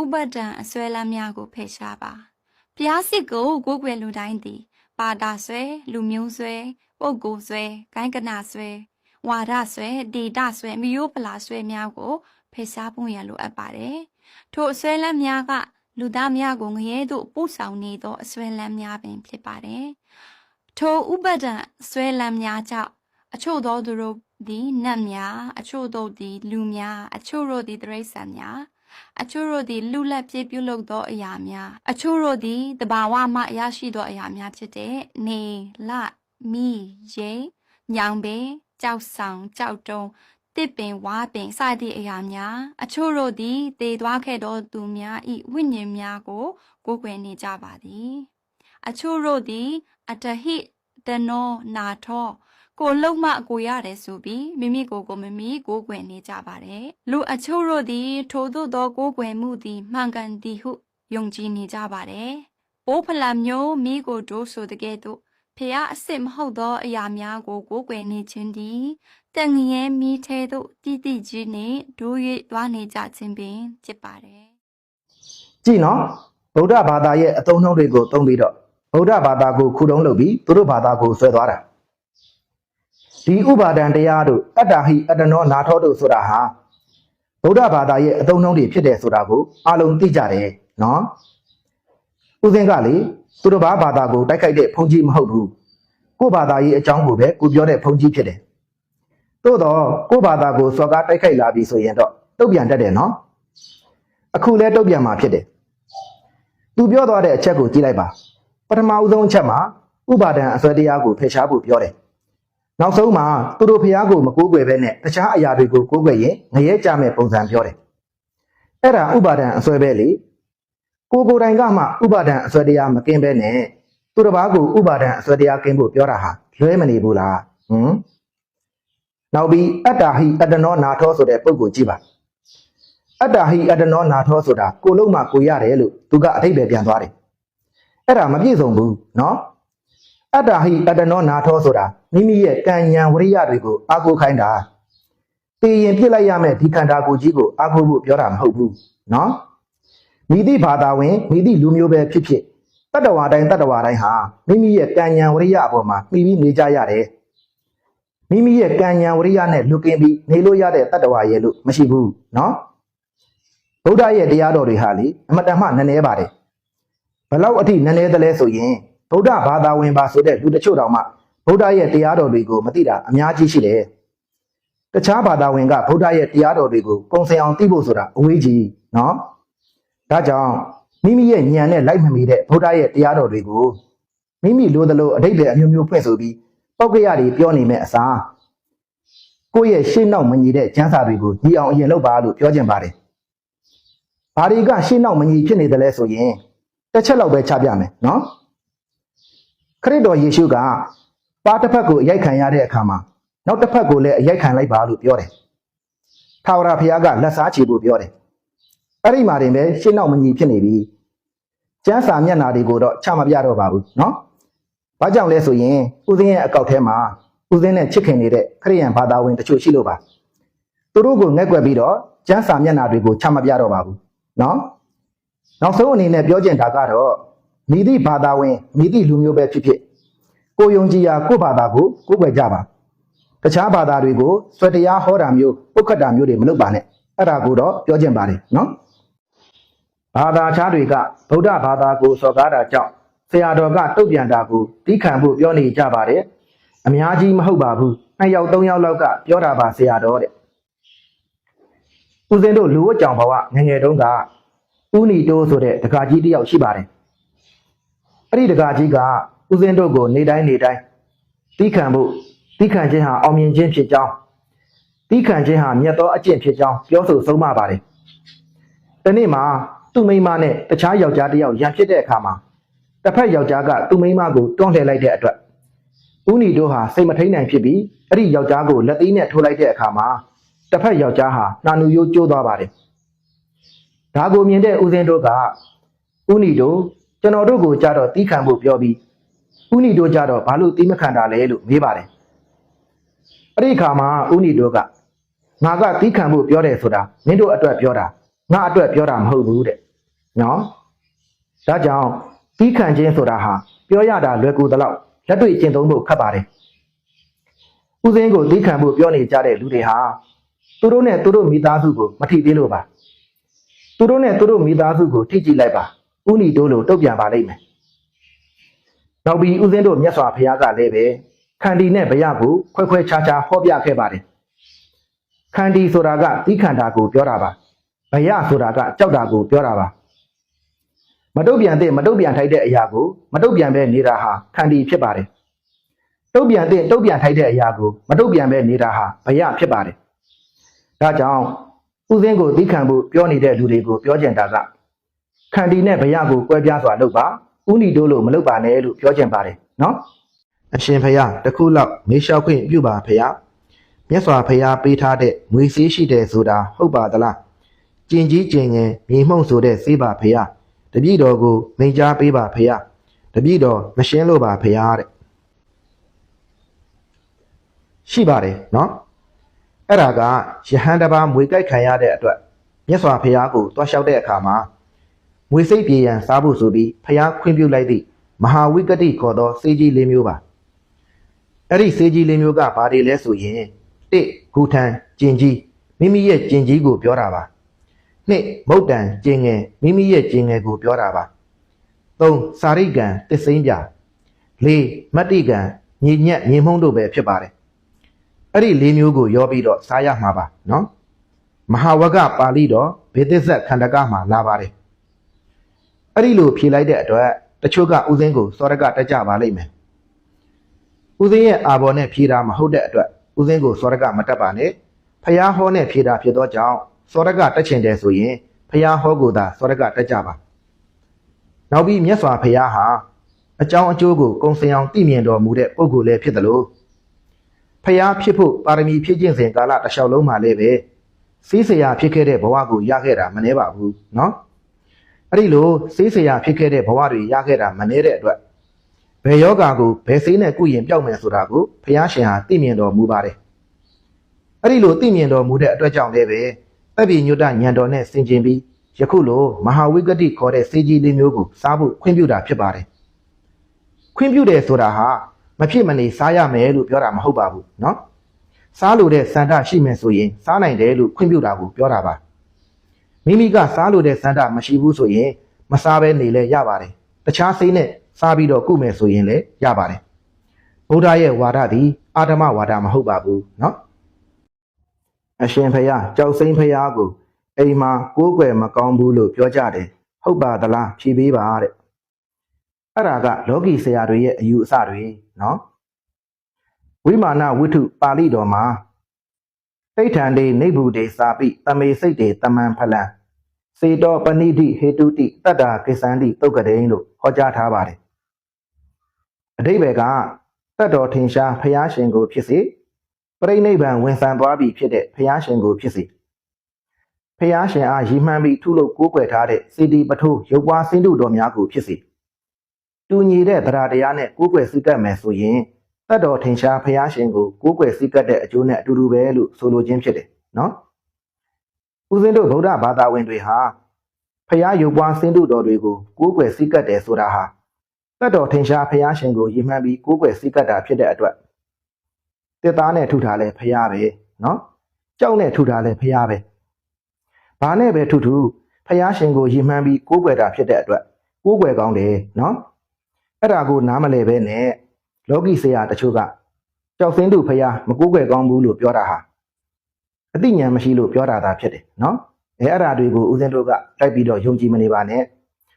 ဥပဒံအစွဲလမ်းများကိုဖယ်ရှားပါဘုရားစစ်ကိုကိုးကွယ်လူတိုင်းသည်ပါတာဆွဲလူမျိုးဆွဲပုဂ္ဂိုလ်ဆွဲဂိုင်းကနာဆွဲဝါဒဆွဲဒေတာဆွဲမြို့ပလာဆွဲများကိုဖယ်ရှားဖို့ရန်လိုအပ်ပါတယ်ထိုအစွဲလမ်းများကလူသားများကိုငရဲသို့ပို့ဆောင်နေသောအစွဲလမ်းများပင်ဖြစ်ပါတယ်ထိုဥပဒံအစွဲလမ်းများကြောင့်အချို့သောသူတို့သည်နတ်များအချို့တို့သည်လူများအချို့တို့သည်တိရစ္ဆာန်များ အချို့တို့သည်လူလက်ပြေးပြုလုပ်သောအရာများအချို့တို့သည်တဘာဝမှရရှိသောအရာများဖြစ်တဲ့နေလမီရေညောင်ပင်ကြောက်ဆောင်ကြောက်တုံးတစ်ပင်ဝါပင်စသည့်အရာများအချို့တို့သည်တည်သွားခဲ့သောသူများဤဝိညာဉ်များကိုကိုးကွယ်နေကြပါသည် အချို့တို့သည်အတဟိတနောနာထော ကိုလုံးမကိုရတယ်ဆိုပြီးမိမိကိုယ်ကိုမိမိကိုးကွယ်နေကြပါတယ်လူအချို့တို့သည်ထိုသို့သောကိုးကွယ်မှုသည်မှန်ကန်သည်ဟုယုံကြည်နေကြပါတယ်ပိုးဖလာမျိုးမိကိုတို့ဆိုတဲ့ကဲ့သို့ဖះအစ်စ်မဟုတ်သောအရာများကိုကိုးကွယ်နေခြင်းသည်တန်ငရဲမိထဲသို့တည်တည်ကြီးနှင့်ဒိုး၍သွားနေကြခြင်းပင်ဖြစ်ပါတယ်ကြည့်နော်ဗုဒ္ဓဘာသာရဲ့အသုံးအနှုန်းတွေကိုသုံးပြီးတော့ဗုဒ္ဓဘာသာကိုခုတုံးလုပ်ပြီးသူတို့ဘာသာကိုဆွဲသွားတာ ဒီဥပါဒံတရားတို့အတ္တဟိအတ္တနောနာထောတို့ဆိုတာဟာဗုဒ္ဓဘာသာရဲ့အသုံးအနှုန်းတွေဖြစ်တယ်ဆိုတာကိုအားလုံးသိကြတယ်နော်ဥစဉ်ကလေသူတို့ဘာဘာသာကိုတိုက်ခိုက်တဲ့ဘုန်းကြီးမဟုတ်ဘူးကိုယ့်ဘာသာရေးအကြောင်းကိုပဲကိုပြောတဲ့ဘုန်းကြီးဖြစ်တယ်သို့တော့ကိုယ့်ဘာသာကိုစော်ကားတိုက်ခိုက်လာပြီဆိုရင်တော့တုတ်ပြန်တတ်တယ်နော်အခုလဲတုတ်ပြန်มาဖြစ်တယ်။သူပြောသွားတဲ့အချက်ကိုကြည့်လိုက်ပါ။ပထမဦးဆုံးအချက်မှာဥပါဒံအစွဲတရားကိုဖယ်ရှားဖို့ပြောတယ်။ နောက်ဆုံးမှာသူတို့ဖျားကိုမကိုးကွယ်ဘဲနဲ့တခြားအရာတွေကိုကိုးကွယ်ရင်ငရဲကြမဲ့ပုံစံပြောတယ်။အဲ့ဒါဥပါဒံအစွဲပဲလေ။ကိုယ်ကိုယ်တိုင်ကမှဥပါဒံအစွဲတရားမကင်းဘဲနဲ့သူတစ်ပါးကိုဥပါဒံအစွဲတရားကင်းဖို့ပြောတာဟာလွဲမနေဘူးလား။ဟမ်နောက်ပြီးအတ္တဟိအတ္တနောနာထောဆိုတဲ့ပုံကိုကြည့်ပါအတ္တဟိအတ္တနောနာထောဆိုတာကိုလုံးမှကိုရတယ်လို့သူကအထိပ္ပယ်ပြန်သွားတယ်အဲ့ဒါမပြည့်စုံဘူးနော် အတ္တဟိအတ္တနောနာထောဆိုတာမိမိရဲ့ကံဉဏ်ဝရိယတွေကိုအာကိုခိုင်းတာတည်ရင်ပြစ်လိုက်ရမယ်ဒီခန္ဓာကိုယ်ကြီးကိုအာကိုဖို့ပြောတာမဟုတ်ဘူးနော်မိသည့်ဘာသာဝင်မိသည့်လူမျိုးပဲဖြစ်ဖြစ်တတ္တဝါတိုင်းတတ္တဝါတိုင်းဟာမိမိရဲ့ကံဉဏ်ဝရိယအပေါ်မှာပြီးပြီးနေကြရတယ်မိမိရဲ့ကံဉဏ်ဝရိယနဲ့လွတ်ကင်းပြီးနေလို့ရတဲ့တတ္တဝါရဲ့လို့မရှိဘူးနော်ဗုဒ္ဓရဲ့တရားတော်တွေဟာလေအမတန်မှနည်းနည်းပါတယ်ဘလောက်အထိနည်းနည်းသလဲဆိုရင် ဗုဒ္ဓဘာသာဝင်ပါဆိုတဲ့လူတချို့တောင်မှဗုဒ္ဓရဲ့တရားတော်တွေကိုမသိတာအများကြီးရှိတယ်တခြားဘာသာဝင်ကဗုဒ္ဓရဲ့တရားတော်တွေကိုကုံစင်အောင်သိဖို့ဆိုတာအဝေးကြီးနော်ဒါကြောင့်မိမိရဲ့ဉာဏ်နဲ့လိုက်မမီတဲ့ဗုဒ္ဓရဲ့တရားတော်တွေကိုမိမိလိုသလိုအတိတ်ပဲအမျိုးမျိုးဖွင့်ဆိုပြီးပောက်ကရတွေပြောနေမဲ့အစားကိုယ့်ရဲ့ရှေ့နောက်မညီတဲ့ကျမ်းစာတွေကိုညီအောင်အရင်လုပ်ပါလို့ပြောချင်ပါတယ်ဘာတွေကရှေ့နောက်မညီဖြစ်နေတယ်လဲဆိုရင်တစ်ချက်လောက်ပဲချပြမယ်နော် ခရစ်တော်ယေရှုကပါတစ်ဖက်ကိုအရိုက်ခံရတဲ့အခါမှာနောက်တစ်ဖက်ကိုလည်းအရိုက်ခံလိုက်ပါလို့ပြောတယ်ထာဝရဘုရားကလက်စားချေဖို့ပြောတယ်အဲ့ဒီမှာတင်ပဲရှေ့နောက်မညီဖြစ်နေပြီကျမ်းစာမျက်နှာတွေကိုတော့ချမပြတော့ပါဘူးနော်ဘာကြောင့်လဲဆိုရင်ဦးစင်းရဲ့အကောက်ထဲမှာဦးစင်းနဲ့ချစ်ခင်နေတဲ့ခရိယန်ဘာသာဝင်တချို့ရှိလို့ပါသူတို့ကိုငက်ွက်ပြီးတော့ကျမ်းစာမျက်နှာတွေကိုချမပြတော့ပါဘူးနော်နောက်ဆုံးအနေနဲ့ပြောချင်တာကတော့ မိသည့်ဘာသာဝင်မိသည့်လူမျိုးပဲဖြစ်ဖြစ်ကိုယုံကြည်ရာကိုယ့်ဘာသာကိုကိုယ်ွယ်ကြပါတခြားဘာသာတွေကိုဆွေတရားဟောတာမျိုးပုတ်ခတ်တာမျိုးတွေမလုပ်ပါနဲ့အဲ့ဒါကိုတော့ပြောချင်ပါတယ်နော်ဘာသာခြားတွေကဗုဒ္ဓဘာသာကိုစော်ကားတာကြောင့်ဆရာတော်ကတုတ်ပြန်တာကိုတီးခံဖို့ပြောနေကြပါတယ်အများကြီးမဟုတ်ပါဘူးနှစ်ယောက်သုံးယောက်လောက်ကပြောတာပါဆရာတော်တဲ့ဦးစင်းတို့လူဝတ်ကြောင်ဘဝငယ်ငယ်တုန်းကဦးနီတိုးဆိုတဲ့ဒကာကြီးတစ်ယောက်ရှိပါတယ်။ အဲ့ဒီဒကာကြီးကဦးစင်းတို့ကိုနေတိုင်းနေတိုင်းတီးခံဖို့တီးခံခြင်းဟာအောင်မြင်ခြင်းဖြစ်ကြောင်းတီးခံခြင်းဟာမြတ်သောအကျင့်ဖြစ်ကြောင်းပြောဆိုဆုံးမပါတယ်။ဒီနေ့မှာသူ့မိန်းမနဲ့တခြားယောက်ျားတစ်ယောက်ရန်ဖြစ်တဲ့အခါမှာတစ်ဖက်ယောက်ျားကသူ့မိန်းမကိုတွန်းလှည့်လိုက်တဲ့အတွက်ဦးနီတိုးဟာစိတ်မထိန်နိုင်ဖြစ်ပြီးအဲ့ဒီယောက်ျားကိုလက်သေးနဲ့ထိုးလိုက်တဲ့အခါမှာတစ်ဖက်ယောက်ျားဟာနာနူရိုးကျိုးသွားပါတယ်။ဒါကိုမြင်တဲ့ဦးစင်းတို့ကဦးနီတို့ ကျွန်တော်တို့ကိုကြတော့တီးခံဖို့ပြောပြီးဦးနီတို့ကြတော့ဘာလို့တီးမခံတာလဲလို့မေးပါတယ်။အဲ့ဒီခါမှာဦးနီတို့ကငါကတီးခံဖို့ပြောတယ်ဆိုတာမင်းတို့အတွက်ပြောတာငါအတွက်ပြောတာမဟုတ်ဘူးတဲ့နော်ဒါကြောင့်တီးခံခြင်းဆိုတာဟာပြောရတာလွယ်ကူသလောက်လက်တွေ့ကျင့်သုံးဖို့ခက်ပါတယ်ဥစဉ်ကိုတီးခံဖို့ပြောနေကြတဲ့လူတွေဟာသူတို့နဲ့သူတို့မိသားစုကိုမထိသေးလို့ပါသူတို့နဲ့သူတို့မိသားစုကိုထိကြည့်လိုက်ပါ ဥနီတိုးလို့တုတ်ပြန်ပါလိမ့်မယ်နောက်ပြီးဥစဉ်တို့မြတ်စွာဘုရားကလည်းပဲခန္တီနဲ့ဗျာကိုခွဲခွဲခြားခြားဟောပြခဲ့ပါတယ်ခန္တီဆိုတာကတီးခန္ဓာကိုပြောတာပါဗျာဆိုတာကကြောက်တာကိုပြောတာပါမတုတ်ပြန်တဲ့မတုတ်ပြန်ထိုက်တဲ့အရာကိုမတုတ်ပြန်ပဲနေတာဟာခန္တီဖြစ်ပါတယ်တုတ်ပြန်တဲ့တုတ်ပြန်ထိုက်တဲ့အရာကိုမတုတ်ပြန်ပဲနေတာဟာဗျာဖြစ်ပါတယ်ဒါကြောင့်ဥစဉ်ကိုတီးခံဖို့ပြောနေတဲ့လူတွေကိုပြောကြင်တာက ခန္တီနဲ့ဗျာကိုကွဲပြားစွာလုပ်ပါဥနီတိုးလို့မလုပ်ပါနဲ့လို့ပြောကြင်ပါတယ်နော်အရှင်ဖယားတခုလောက်မေးလျှောက်ခွင့်ပြုပါဖယားမြတ်စွာဘုရားပေးထားတဲ့ငွေစည်းရှိတယ်ဆိုတာဟုတ်ပါသလားကျင်ကြီးကျင်ငယ်မြေမှုန့်ဆိုတဲ့စေးပါဖယားတပည့်တော်ကိုမိန့်ကြားပေးပါဖယားတပည့်တော်မရှင်းလို့ပါဖယားတဲ့ရှိပါတယ်နော်အဲ့ဒါကယဟန်တစ်ပါးမွေကြိုက်ခံရတဲ့အတွက်မြတ်စွာဘုရားကိုတွားလျှောက်တဲ့အခါမှာ ငွေစိတ်ပြေရန်စားဖို့ဆိုပြီးဖယားခွင့်ပြုလိုက်သည့်မဟာဝိကတိခေါ်သောစေးကြီးလေးမျိုးပါအဲ့ဒီစေးကြီးလေးမျိုးကဘာတွေလဲဆိုရင်တစ်ဂူထန်ကျင်ကြီးမိမိရဲ့ကျင်ကြီးကိုပြောတာပါနှစ်မုတ်တန်ကျင်ငယ်မိမိရဲ့ကျင်ငယ်ကိုပြောတာပါသုံးစာရိကံတစ္စိမ့်ပြလေးမတ္တိကံညီညက်ညီမှုန်းတို့ပဲဖြစ်ပါတယ်အဲ့ဒီလေးမျိုးကိုရောပြီးတော့စားရမှာပါနော်မဟာဝကပါဠိတော်ဘေသစ္စခန္ဓကမှာလာပါတယ် အဲ့ဒီလိုဖြေလိုက်တဲ့အတွက်တချို့ကဥစဉ်ကိုစောရကတက်ကြပါလိမ့်မယ် ဦးစင်းရဲ့အာဘော်နဲ့ဖြေတာမဟုတ်တဲ့အတွက်ဦးစင်းကိုစောရကမတက်ပါနဲ့ဖျားဟောနဲ့ဖြေတာဖြစ်သောကြောင့်စောရကတက်ချင်တယ်ဆိုရင်ဖျားဟောကိုသာစောရကတက်ကြပါနောက်ပြီးမြတ်စွာဘုရားဟာအကြောင်းအကျိုးကိုကုံစင်အောင်သိမြင်တော်မူတဲ့ပုဂ္ဂိုလ်လည်းဖြစ်တယ်လို့ဖျားဖြစ်ဖို့ပါရမီဖြည့်ကျင့်စဉ်ကာလတစ်လျှောက်လုံးမှာလည်းပဲစီးစရာဖြစ်ခဲ့တဲ့ဘဝကိုရခဲ့တာမနှဲပါဘူးเนาะ အဲ့ဒီလိုစီးစရာဖြစ်ခဲ့တဲ့ဘဝတွေရခဲ့တာမနှဲတဲ့အတွက် ဘယ်ယောဂါကိုဘယ်ဆေးနဲ့ကုရင်ပျောက်မယ်ဆိုတာကိုဘုရားရှင်ဟာသိမြင်တော်မူပါတယ်။အဲ့ဒီလိုသိမြင်တော်မူတဲ့အတွက်ကြောင့်လည်းပဲတပ်ပိညုတညံတော်နဲ့ဆင်ကျင်ပြီးယခုလိုမဟာဝိကတိခေါ်တဲ့စေကြီးလေးမျိုးကိုစားဖို့ခွင့်ပြုတာဖြစ်ပါတယ်။ခွင့်ပြုတယ်ဆိုတာဟာမဖြစ်မနေစားရမယ်လို့ပြောတာမဟုတ်ပါဘူးเนาะ။စားလို့တဲ့စန္ဒရှိမယ်ဆိုရင်စားနိုင်တယ်လို့ခွင့်ပြုတာကိုပြောတာပါ။ မိမိကစားလို့တဲ့စန္ဒမရှိဘူးဆိုရင်မစားဘဲနေလဲရပါတယ်။တခြားစိတ်နဲ့စားပြီးတော့ကုမယ်ဆိုရင်လည်းရပါတယ်။ဗုဒ္ဓရဲ့ဝါဒသည်အာဓမဝါဒမဟုတ်ပါဘူးเนาะအရှင်ဖယားကြောက်စိမ့်ဖယားကိုအိမ်မှာကိုးကွယ်မကောင်းဘူးလို့ပြောကြတယ်ဟုတ်ပါသလားဖြေပေးပါတဲ့အဲ့ဒါကလောကီဆရာတွေရဲ့အယူအဆတွေเนาะဝိမာနဝိထုပါဠိတော်မှာ တိဋ္ဌံတေနိဗ္ဗုတေစာပိတမေစိတ်တေတမံဖလံစေတောပဏိတိဟေတုတိတတ္တာကိစ္ဆန္တိတုတ်ကတိန်လို့ဟောကြားထားပါတယ်အတိဘယ်ကတတ်တော်ထင်ရှားဖျားရှင်ကိုဖြစ်စေပြိဋိဘံဝင်ဆံသွားပြီဖြစ်တဲ့ဖျားရှင်ကိုဖြစ်စေဖျားရှင်အားရည်မှန်းပြီးထုလို့ကိုးကွယ်ထားတဲ့စီတီပထိုးရုပ်ပွားစင်းတို့တော်များကိုဖြစ်စေတူညီတဲ့တရားတရားနဲ့ကိုးကွယ်စည်းကပ်မယ်ဆိုရင် တတ်တော်ထင်ရှားဖျားရှင်ကိုကိုးကွယ်စည်းကပ်တဲ့အကျိုးနဲ့အတူတူပဲလို့ဆိုလိုခြင်းဖြစ်တယ်နော်ဦးဇင်းတို့ဗုဒ္ဓဘာသာဝင်တွေဟာဖျားရုပ်ပွားစင်းတို့တော်တွေကိုကိုးကွယ်စည်းကပ်တယ်ဆိုတာဟာတတ်တော်ထင်ရှားဖျားရှင်ကိုရည်မှန်းပြီးကိုးကွယ်စည်းကပ်တာဖြစ်တဲ့အတွက်တစ်သားနဲ့ထုထားလဲဖျားပဲနော်ကြောက်နဲ့ထုထားလဲဖျားပဲဘာနဲ့ပဲထုထုဖျားရှင်ကိုရည်မှန်းပြီးကိုးကွယ်တာဖြစ်တဲ့အတွက်ကိုးကွယ်ကောင်းတယ်နော်အဲ့ဒါကိုနားမလဲပဲနဲ့ လောကီဆရာတချို့ကကြောက်စင်းတို့ဖျားမကိုးကွယ်ကောင်းဘူးလို့ပြောတာဟာအသိဉာဏ်မရှိလို့ပြောတာသာဖြစ်တယ်နော်အဲအဲ့ဒါတွေကိုဦးဇင်းတို့ကတိုက်ပြီးတော့ယုံကြည်မနေပါနဲ့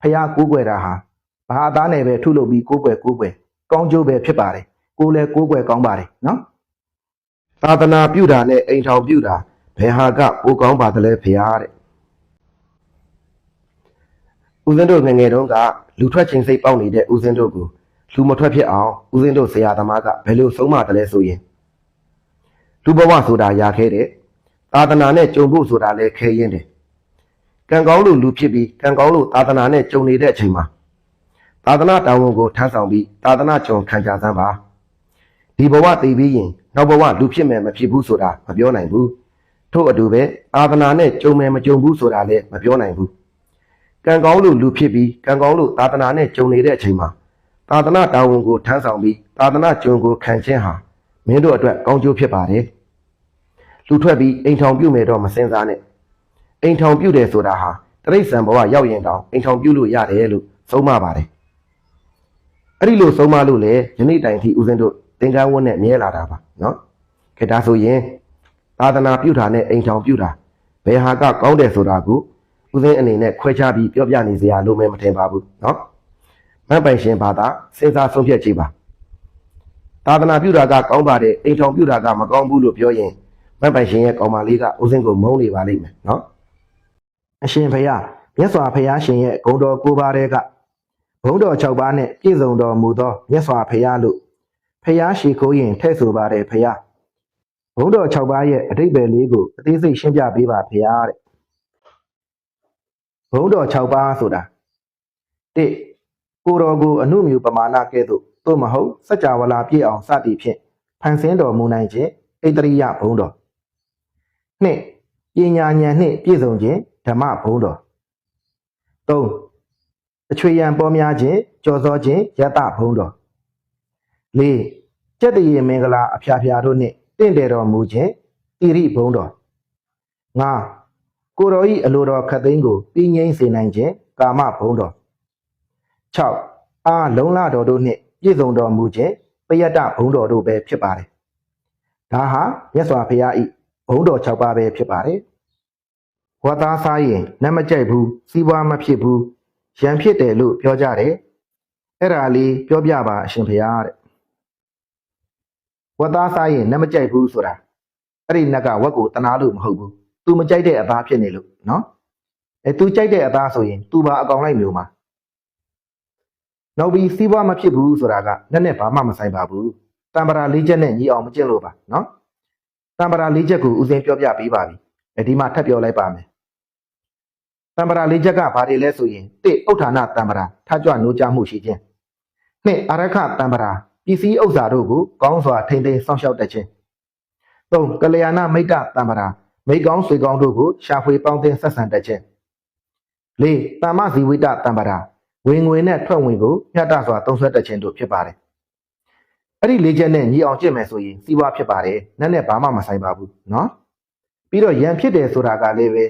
ဖះကိုးကွယ်တာဟာဘာအသားနဲ့ပဲထုလုပ်ပြီးကိုးကွယ်ကိုးကွယ်ကောင်းကျိုးပဲဖြစ်ပါတယ်ကိုယ်လည်းကိုးကွယ်ကောင်းပါတယ်နော်သာသနာပြုတာနဲ့အိမ်ထောင်ပြုတာဘယ်ဟာကပိုကောင်းပါသလဲဖះတဲ့ဦးဇင်းတို့ငယ်ငယ်တုန်းကလူထွက်ချင်းစိတ်ပေါက်နေတဲ့ဦးဇင်းတို့ကို လူမထွက်ဖြစ်အောင်ဦးဇင်းတို့ဆရာသမားကဘယ်လိုဆုံးမတယ်လဲဆိုရင်လူဘဝဆိုတာရာခဲတဲ့သာသနာနဲ့ကြုံဖို့ဆိုတာလည်းခဲရင်တယ်ကံကောင်းလို့လူဖြစ်ပြီးကံကောင်းလို့သာသနာနဲ့ကြုံနေတဲ့အချိန်မှာသာသနာတာဝန်ကိုထမ်းဆောင်ပြီးသာသနာကြုံခံကြစမ်းပါဒီဘဝတည်ပြီးရင်နောက်ဘဝလူဖြစ်မယ်မဖြစ်ဘူးဆိုတာမပြောနိုင်ဘူးထို့အတူပဲအာသနာနဲ့ကြုံမယ်မကြုံဘူးဆိုတာလည်းမပြောနိုင်ဘူးကံကောင်းလို့လူဖြစ်ပြီးကံကောင်းလို့သာသနာနဲ့ကြုံနေတဲ့အချိန်မှာ သာသနာတာဝန်ကိုထမ်းဆောင်ပြီးသာသနာကျွန်ကိုခံခြင်းဟာမင်းတို့အတွက်ကောင်းကျိုးဖြစ်ပါတယ်လူထွက်ပြီးအိမ်ထောင်ပြုမယ်တော့မစင်စားနဲ့အိမ်ထောင်ပြုတယ်ဆိုတာဟာတရိษံဘဝရောက်ရင်တောင်အိမ်ထောင်ပြုလို့ရတယ်လို့သုံးမပါတယ်အဲ့ဒီလိုသုံးမလို့လေယနေ့တိုင်ထိဦးစင်းတို့သင်္ကန်းဝတ်နဲ့မြဲလာတာပါနော်ခေတ္တဆိုရင်သာသနာပြုတာနဲ့အိမ်ထောင်ပြုတာဘယ်ဟာကကောင်းတယ်ဆိုတာကိုဦးစင်းအနေနဲ့ခွဲခြားပြီးပြောပြနေစရာလိုမဲမထင်ပါဘူးနော် မပိုင်ရှင်ဘာသာစဉ်းစားဆုံးဖြတ်ကြည့်ပါသာသနာပြုတာကကောင်းပါတယ်အိမ်ထောင်ပြုတာကမကောင်းဘူးလို့ပြောရင်မပိုင်ရှင်ရဲ့ကောင်မလေးကဦးစင်းကိုမုန်းနေပါလိမ့်မယ်နော်အရှင်ဖရာမြတ်စွာဘုရားရှင်ရဲ့ဂုံတော်၉ပါးတဲ့ကဘုံတော်၆ပါးနဲ့ပြည့်စုံတော်မူသောမြတ်စွာဘုရားလို့ဘုရားရှိခိုးရင်ထဲ့ဆိုပါတယ်ဘုရားဘုံတော်၆ပါးရဲ့အတိတ်ပဲလေးကိုအသေးစိတ်ရှင်းပြပေးပါဘုရားတဲ့ဘုံတော်၆ပါးဆိုတာ၁ ကိုတော်ကိုအနုမြူပမာဏကဲ့သို့သို့မဟုတ်စัจ java လာပြည့်အောင်စသည်ဖြင့်ဖန်ဆင်းတော်မူနိုင်ခြင်းဣတရိယဘုံတော်၂ပညာဉာဏ်နှင့်ပြည့်စုံခြင်းဓမ္မဘုံတော်၃အချွေရန်ပေါ်များခြင်းကြော်စောခြင်းယတဘုံတော်၄ကျက်တရေမင်္ဂလာအဖျားဖျားတို့နှင့်တင့်တယ်တော်မူခြင်းတိရိဘုံတော်ငါကိုတော်ဤအလိုတော်ခတ်သိမ်းကိုပြီးငိမ့်စေနိုင်ခြင်းကာမဘုံတော် 6အာလုံလတော်တို့နှင့်ပြည့်စုံတော်မူခြင်းပယတ္တဘုံတော်တို့ပဲဖြစ်ပါတယ်ဒါဟာမြတ်စွာဘုရားဤဘုံတော်6ပါးပဲဖြစ်ပါတယ်ဝါသားစားရင်နတ်မကြိုက်ဘူးစီးပွားမဖြစ်ဘူးရံဖြစ်တယ်လို့ပြောကြတယ်အဲ့ဒါလေးပြောပြပါအရှင်ဘုရားတဲ့ ဝက်သားစားရင်နတ်မကြိုက်ဘူးဆိုတာအဲ့ဒီနတ်ကဝက်ကိုတနာလို့မဟုတ်ဘူး။ तू မကြိုက်တဲ့အသားဖြစ်နေလို့နော်။အဲ तू ကြိုက်တဲ့အသားဆိုရင် तू ပါအကောင်လိုက်မျိုးမှာ နောက်ပြီးစီးပွားမဖြစ်ဘူးဆိုတာကနက်နဲ့ဘာမှမဆိုင်ပါဘူး။တံပရာလေးချက်နဲ့ညီအောင်မကျင့်လို့ပါနော်။တံပရာလေးချက်ကိုဦးစင်းပြောပြပေးပါပြီ။အဲဒီမှာထပ်ပြောလိုက်ပါမယ်။တံပရာလေးချက်ကဘာတွေလဲဆိုရင်တစ်ဥဋ္ဌာဏတံပရာထကြွနိုးကြမှုရှိခြင်း။နှစ်အရခတံပရာပစ္စည်းဥစ္စာတို့ကိုကောင်းစွာထိမ့်သိမ်းစောင့်ရှောက်တတ်ခြင်း။သုံးကလျာဏမိတ်တတံပရာမိတ်ကောင်းဆွေကောင်းတို့ကိုရှာဖွေပေါင်းသင်းဆက်ဆံတတ်ခြင်း။လေးတမ္မဇီဝိတတံပရာ ဝင်ငွေနဲ့ထွက်ဝင်ကိုမျှတစွာသုံးစွဲတတ်ခြင်းတို့ဖြစ်ပါတယ်။အဲ့ဒီလေးချက်နဲ့ညီအောင်ကျင့်မယ်ဆိုရင်စီးပွားဖြစ်ပါတယ်။နက်နဲ့ဘာမှမဆိုင်ပါဘူးနော်။ပြီးတော့ယံဖြစ်တယ်ဆိုတာကလည်းပဲ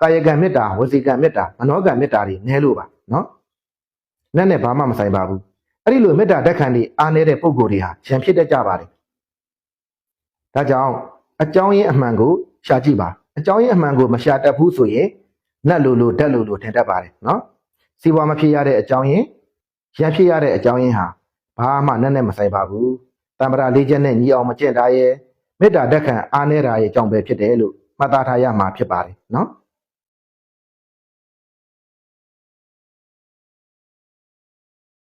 ကာယကံမေတ္တာဝစီကံမေတ္တာမနောကံမေတ္တာတွေနည်းလို့ပါနော်။နက်နဲ့ဘာမှမဆိုင်ပါဘူး။အဲ့ဒီလိုမေတ္တာဓက္ခံတွေအားနေတဲ့ပုံကိုယ်တွေဟာရံဖြစ်တတ်ကြပါတယ်။ဒါကြောင့်အကြောင်းရင်းအမှန်ကိုရှာကြည့်ပါ။အကြောင်းရင်းအမှန်ကိုမရှာတတ်ဘူးဆိုရင်နတ်လိုလိုဓာတ်လိုလိုထင်တတ်ပါတယ်နော်။ စီးပွားမဖြစ်ရတဲ့အကြောင်းရင်းရံဖြစ်ရတဲ့အကြောင်းရင်းဟာဘာမှနဲ့နဲ့မဆိုင်ပါဘူး။တံပရာလေးချက်နဲ့ညီအောင်မကျင့်တာရဲ့မေတ္တာဓက္ခံအားနေတာရဲ့အကြောင်းပဲဖြစ်တယ်လို့မှတ်သားထားရမှာဖြစ်ပါတယ်နော်။